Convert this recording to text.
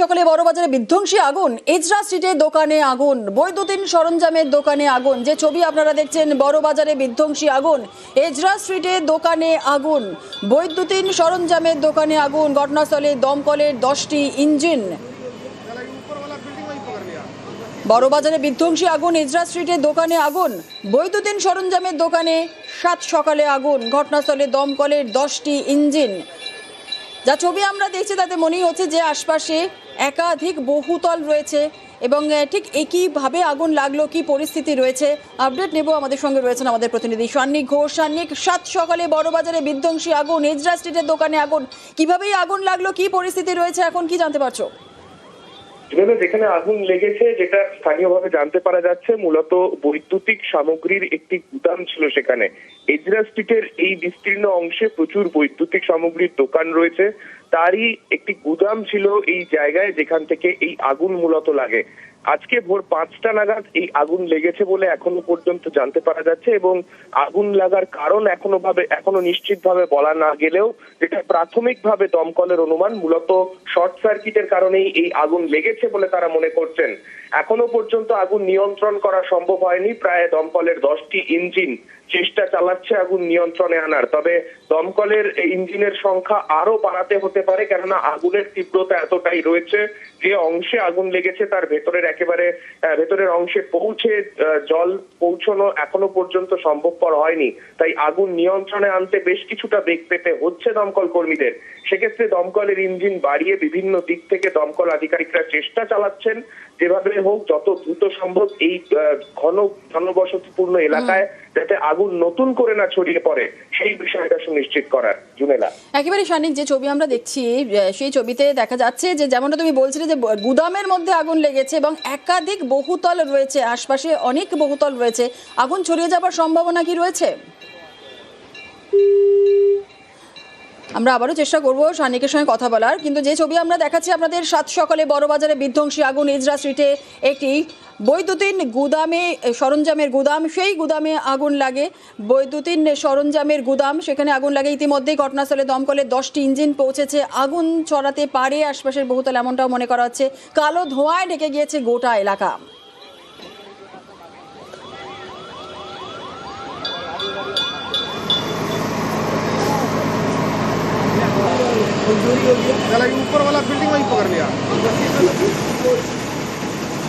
সকালে বড়বাজারে বিধ্বংসী আগুন। এজরা স্ট্রিটে দোকানে আগুন। বৈদ্যুতিন সরঞ্জামের দোকানে আগুন। যে ছবি আপনারা দেখছেন, বড়বাজারে বিধ্বংসী আগুন। এজরা স্ট্রিটে দোকানে আগুন। বৈদ্যুতিন সরঞ্জামের দোকানে আগুন। ঘটনাস্থলে দমকলের দশটি ইঞ্জিন। বড়বাজারে বিধ্বংসী আগুন। এজরা স্ট্রিটে দোকানে আগুন। বৈদ্যুতিন সরঞ্জামের দোকানে সাত সকালে আগুন। ঘটনাস্থলে দমকলের দশটি ইঞ্জিন। যা ছবি আমরা দেখছি, তাতে মনেই হচ্ছে যে আশপাশে একাধিক বহুতল রয়েছে এবং ঠিক একইভাবে আগুন লাগল, কি পরিস্থিতি রয়েছে? আপডেট নেব আমাদের সঙ্গে রয়েছেন আমাদের প্রতিনিধি সান্নিক ঘোষ। সান্নিক, সাত সকালে বড়বাজারে বিধ্বংসী আগুন, এজরা স্ট্রিটের দোকানে আগুন। কিভাবেই আগুন লাগল, কি পরিস্থিতি রয়েছে, এখন কি জানতে পারছ? যেখানে আগুন লেগেছে, যেটা স্থানীয়ভাবে জানতে পারা যাচ্ছে, মূলত বৈদ্যুতিক সামগ্রীর একটি গুদাম ছিল সেখানে। এজরা স্ট্রিটের এই বিস্তীর্ণ অংশে প্রচুর বৈদ্যুতিক সামগ্রীর দোকান রয়েছে। তারই একটি গুদাম ছিল এই জায়গায় যেখান থেকে এই আগুন মূলত লাগে। আজকে ভোর পাঁচটা নাগাদ এই আগুন লেগেছে বলে এখনও পর্যন্ত জানতে পারা যাচ্ছে এবং আগুন লাগার কারণ এখনও ভাবে এখনও নিশ্চিতভাবে বলা না গেলেও যেটা প্রাথমিকভাবে দমকলের অনুমান, মূলত শর্ট সার্কিটের কারণেই এই আগুন লেগেছে বলে তারা মনে করছেন। এখনও পর্যন্ত আগুন নিয়ন্ত্রণ করা সম্ভব হয়নি, প্রায় দমকলের দশটি ইঞ্জিন চেষ্টা চালাচ্ছে আগুন নিয়ন্ত্রণে আনার। তবে দমকলের ইঞ্জিনের সংখ্যা আরও বাড়াতে হতে পারে, কেননা আগুনের তীব্রতা এতটাই রয়েছে যে অংশে আগুন লেগেছে তার ভেতরের একেবারে ভেতরের অংশে পৌঁছে জল পৌঁছানো এখনও পর্যন্ত সম্ভবপর হয়নি। তাই আগুন নিয়ন্ত্রণে আনতে বেশ কিছুটা বেগ পেতে হচ্ছে দমকল কর্মীদের। সেক্ষেত্রে দমকলের ইঞ্জিন বাড়িয়ে বিভিন্ন দিক থেকে দমকল আধিকারিকরা চেষ্টা চালাচ্ছেন। যেভাবে হোক, যত দ্রুত সম্ভব এই ঘন, ঘনবসতিপূর্ণ এলাকায় যাতে আগুন নতুন করে না ছড়িয়ে পড়ে, সেই বিষয়টা সুনিশ্চিত করার। জুনেলা। একেবারে সানিক যে ছবি আমরা দেখছি সেই ছবিতে দেখা যাচ্ছে যে যেমনটা তুমি বলছিলে যে গুদামের মধ্যে আগুন লেগেছে এবং একাধিক বহুতল রয়েছে, আশপাশে অনেক বহুতল রয়েছে। আগুন ছড়িয়ে যাবার সম্ভাবনা কি রয়েছে? আমরা আবারও চেষ্টা করব সানিকের সঙ্গে কথা বলার। কিন্তু যে ছবি আমরা দেখাচ্ছি আপনাদের সাত সকালে বড়বাজারে বিধ্বংসী আগুন ইজরা স্ট্রিটে একটি বৈদ্যুতিন গুদামে, সরঞ্জামের গুদাম, সেই গুদামে আগুন লাগে। বৈদ্যুতিন সরঞ্জামের গুদাম, সেখানে আগুন লাগে। ইতিমধ্যেই ঘটনাস্থলে দমকলে দশটি ইঞ্জিন পৌঁছেছে। আগুন ছড়াতে পারে আশপাশের বহুতল, এমনটাও মনে করা হচ্ছে। কালো ধোঁয়ায় ঢেকে গিয়েছে গোটা এলাকা। चला ऊपर वाला बिल्डिंग वहीं पकड़ लिया।